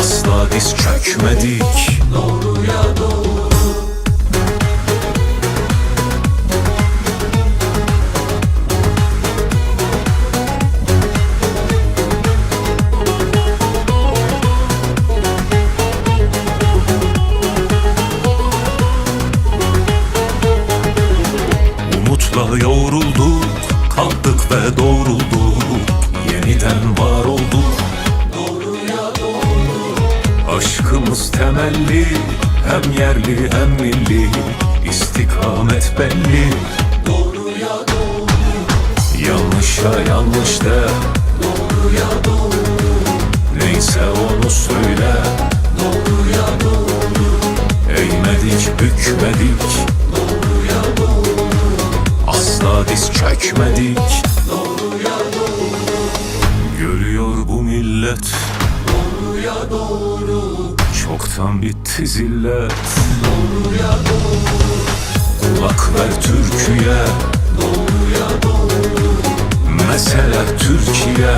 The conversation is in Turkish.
Asla diz çökmedik. Doğruya doğru. Umutla yoğrulduk Kalktık ve doğrulduk. Yeniden var olduk Aşkımız temelli Hem yerli hem milli İstikamet belli. Doğruya doğru. Yanlışa yanlış de. Doğruya doğru. Neyse onu söyle. Doğruya doğru. Eğmedik bükmedik. Doğruya doğru. Asla diz çökmedik Doğruya doğru. Görüyor bu millet. Doğruya doğru Çoktan bitti zillet. Doğruya doğru. Kulak ver Türkiye Doğruya doğru. Mesele Türkiye